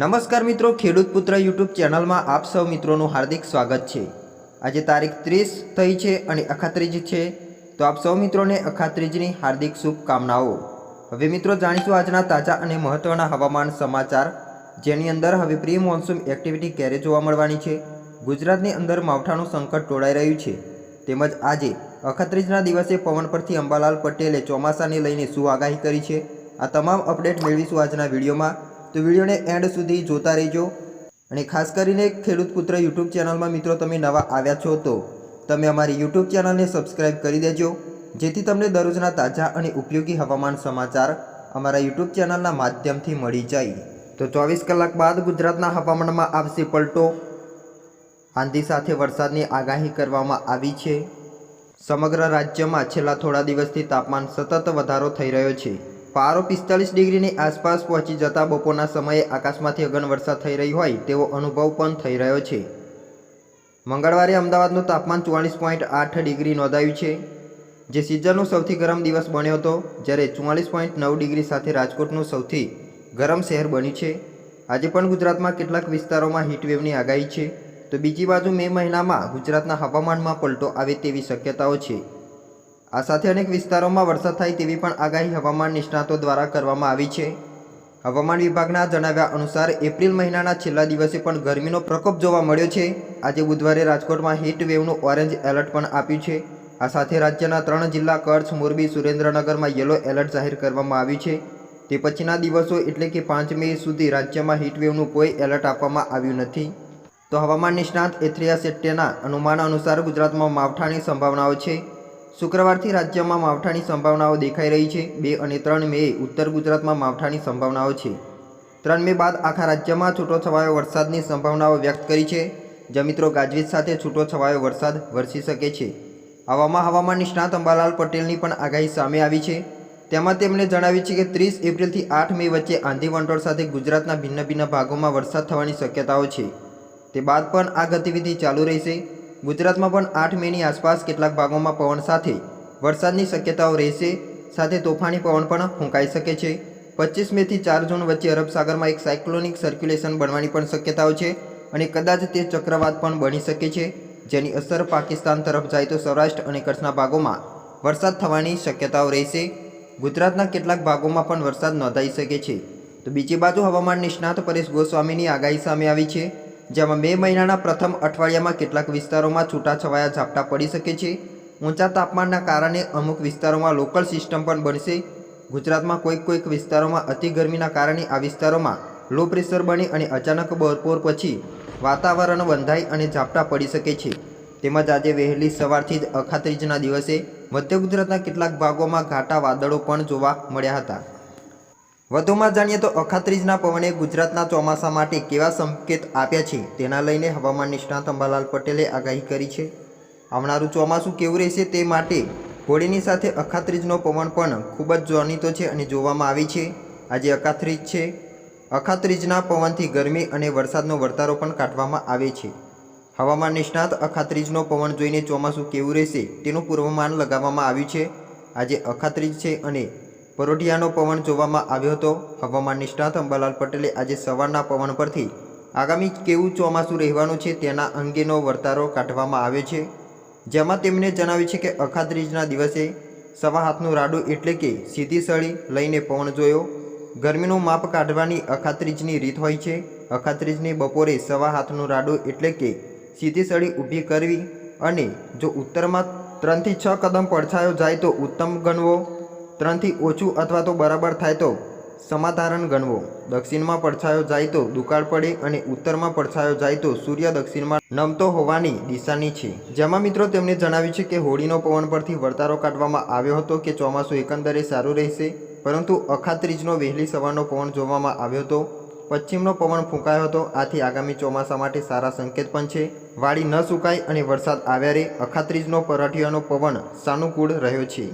નમસ્કાર મિત્રો, ખેડૂત પુત્ર યુટ્યુબ ચેનલમાં આપ સૌ મિત્રોનું હાર્દિક સ્વાગત છે. આજે તારીખ ત્રીસ થઈ છે અને અખાત્રીજ છે, તો આપ સૌ મિત્રોને અખાત્રીજની હાર્દિક શુભકામનાઓ. હવે મિત્રો, જાણીશું આજના તાજા અને મહત્ત્વના હવામાન સમાચાર, જેની અંદર હવે પ્રી મોન્સૂન એક્ટિવિટી ક્યારે જોવા મળવાની છે? ગુજરાતની અંદર માવઠાનું સંકટ ટોળાઈ રહ્યું છે. તેમજ આજે અખાત્રીજના દિવસે પવન પરથી અંબાલાલ પટેલે ચોમાસાને લઈને શું આગાહી કરી છે? આ તમામ અપડેટ મેળવીશું આજના વિડીયોમાં. તો વિડીયોને એન્ડ સુધી જોતા રહેજો. અને ખાસ કરીને ખેડૂત પુત્ર યુટ્યુબ ચેનલમાં મિત્રો તમે નવા આવ્યા છો તો તમે અમારી યુટ્યુબ ચેનલને સબસ્ક્રાઇબ કરી દેજો, જેથી તમને દરરોજના તાજા અને ઉપયોગી હવામાન સમાચાર અમારા યુટ્યુબ ચેનલના માધ્યમથી મળી જાય. તો ચોવીસ કલાક બાદ ગુજરાતના હવામાનમાં આવશે પલટો. આંધી સાથે વરસાદની આગાહી કરવામાં આવી છે. સમગ્ર રાજ્યમાં છેલ્લા થોડા દિવસથી તાપમાન સતત વધારો થઈ રહ્યો છે. પારો પિસ્તાલીસ ડિગ્રીની આસપાસ પહોંચી જતા બપોરના સમયે આકાશમાંથી અગન વરસાદ થઈ રહી હોય તેવો અનુભવ પણ થઈ રહ્યો છે. મંગળવારે અમદાવાદનું તાપમાન ચુવાલીસ પોઈન્ટ આઠ ડિગ્રી નોંધાયું છે. જે સિઝનનો સૌથી ગરમ દિવસ બન્યો હતો, જ્યારે ચુવાલીસ પોઈન્ટ નવ ડિગ્રી સાથે રાજકોટનું સૌથી ગરમ શહેર બન્યું છે. આજે પણ ગુજરાતમાં કેટલાક વિસ્તારોમાં હીટવેવની આગાહી છે. તો બીજી બાજુ મે મહિનામાં ગુજરાતના હવામાનમાં પલટો આવે તેવી શક્યતાઓ છે. આ સાથે અનેક વિસ્તારોમાં વરસાદ થાય તેવી પણ આગાહી હવામાન નિષ્ણાતો દ્વારા કરવામાં આવી છે. હવામાન વિભાગના જણાવ્યા અનુસાર એપ્રિલ મહિનાના છેલ્લા દિવસે પણ ગરમીનો પ્રકોપ જોવા મળ્યો છે. આજે બુધવારે રાજકોટમાં હીટ વેવનું ઓરેન્જ એલર્ટ પણ આપ્યું છે. આ સાથે રાજ્યના ત્રણ જિલ્લા કચ્છ, મોરબી, સુરેન્દ્રનગરમાં યલો એલર્ટ જાહેર કરવામાં આવ્યું છે. તે પછીના દિવસો એટલે કે પાંચ મે સુધી રાજ્યમાં હીટવેવનું કોઈ એલર્ટ આપવામાં આવ્યું નથી. તો હવામાન નિષ્ણાત એથ્રિયા શેટ્ટેના અનુમાન અનુસાર ગુજરાતમાં માવઠાની સંભાવનાઓ છે. શુક્રવારથી રાજ્યમાં માવઠાની સંભાવનાઓ દેખાઈ રહી છે. બે અને ત્રણ મે ઉત્તર ગુજરાતમાં માવઠાની સંભાવનાઓ છે. ત્રણ મે બાદ આખા રાજ્યમાં છૂટોછવાયો વરસાદની સંભાવનાઓ વ્યક્ત કરી છે. જે મિત્રો ગાજવીજ સાથે છૂટોછવાયો વરસાદ વરસી શકે છે. આવામાં હવામાન નિષ્ણાત અંબાલાલ પટેલની પણ આગાહી સામે આવી છે. તેમાં તેમણે જણાવ્યું છે કે ત્રીસ એપ્રિલથી આઠ મે વચ્ચે આંધી વંટોળ સાથે ગુજરાતના ભિન્ન ભિન્ન ભાગોમાં વરસાદ થવાની શક્યતાઓ છે. તે બાદ પણ આ ગતિવિધિ ચાલુ રહેશે. ગુજરાતમાં પણ આઠ મેની આસપાસ કેટલાક ભાગોમાં પવન સાથે વરસાદની શક્યતાઓ રહેશે. સાથે તોફાની પવન પણ ફૂંકાઈ શકે છે. પચીસ મેથી ચાર જૂન વચ્ચે અરબ સાગરમાં એક સાયક્લોનિક સર્ક્યુલેશન બનવાની પણ શક્યતાઓ છે અને કદાચ તે ચક્રવાત પણ બની શકે છે. જેની અસર પાકિસ્તાન તરફ જાય તો સૌરાષ્ટ્ર અને કચ્છના ભાગોમાં વરસાદ થવાની શક્યતાઓ રહેશે. ગુજરાતના કેટલાક ભાગોમાં પણ વરસાદ નોંધાઈ શકે છે. તો બીજી બાજુ હવામાન નિષ્ણાત પરેશ ગોસ્વામીની આગાહી સામે આવી છે. જેમાં મે મહિનાના પ્રથમ અઠવાડિયામાં કેટલાક વિસ્તારોમાં છૂટાછવાયા ઝાપટા પડી શકે છે. ઊંચા તાપમાનના કારણે અમુક વિસ્તારોમાં લોકલ સિસ્ટમ પણ બનશે. ગુજરાતમાં કોઈક કોઈક વિસ્તારોમાં અતિ ગરમીના કારણે આ વિસ્તારોમાં લો પ્રેશર બની અને અચાનક બપોર પછી વાતાવરણ બંધાઈ અને ઝાપટા પડી શકે છે. તેમજ આજે વહેલી સવારથી જ અખાત્રીજના દિવસે મધ્ય ગુજરાતના કેટલાક ભાગોમાં ઘાટા વાદળો પણ જોવા મળ્યા હતા. વધુમાં જાણીએ તો અખાત્રીજના પવને ગુજરાતના ચોમાસા માટે કેવા સંકેત આપ્યા છે તેના લઈને હવામાન નિષ્ણાત અંબાલાલ પટેલે આગાહી કરી છે. આવનારું ચોમાસું કેવું રહેશે તે માટે હોળીની સાથે અખાત્રીજનો પવન પણ ખૂબ જ જાણીતો છે અને જોવામાં આવી છે. આજે અખાત્રીજ છે. અખાત્રીજના પવનથી ગરમી અને વરસાદનો વર્તારો પણ કાઢવામાં આવે છે. હવામાન નિષ્ણાત અખાત્રીજનો પવન જોઈને ચોમાસું કેવું રહેશે તેનું પૂર્વમાન લગાવવામાં આવ્યું છે. આજે અખાત્રીજ છે અને પરોઢિયાનો પવન જોવામાં આવ્યો હતો. હવામાન નિષ્ણાત અંબાલાલ પટેલે આજે સવારના પવન પરથી આગામી કેવું ચોમાસું રહેવાનું છે તેના અંગેનો વર્તારો કાઢવામાં આવ્યો છે. જેમાં તેમણે જણાવ્યું છે કે અખાત્રીજના દિવસે સવા હાથનું રાડું એટલે કે સીધી સળી લઈને પવન જોયો. ગરમીનું માપ કાઢવાની અખાત્રીજની રીત હોય છે. અખાત્રીજની બપોરે સવા હાથનું રાડું એટલે કે સીધી સળી ઊભી કરવી અને જો ઉત્તરમાં ત્રણથી છ કદમ પડછાયો જાય તો ઉત્તમ ગણવો. ત્રણથી ઓછું અથવા તો બરાબર થાય તો સમાધારણ ગણવો. દક્ષિણમાં પડછાયો જાય તો દુકાળ પડે અને ઉત્તરમાં પડછાયો જાય તો સૂર્ય દક્ષિણમાં નમતો હોવાની દિશાની છે. જેમાં મિત્રો તેમણે જણાવ્યું છે કે હોળીનો પવન પરથી વર્તારો કાઢવામાં આવ્યો હતો કે ચોમાસું એકંદરે સારું રહેશે, પરંતુ અખાત્રીજનો વહેલી સવારનો પવન જોવામાં આવ્યો હતો. પશ્ચિમનો પવન ફૂંકાયો હતો, આથી આગામી ચોમાસા માટે સારા સંકેત પણ છે. વાડી ન સુકાય અને વરસાદ આવ્યા રે, અખાત્રીજનો પરાઠિયાનો પવન સાનુકૂળ રહ્યો છે.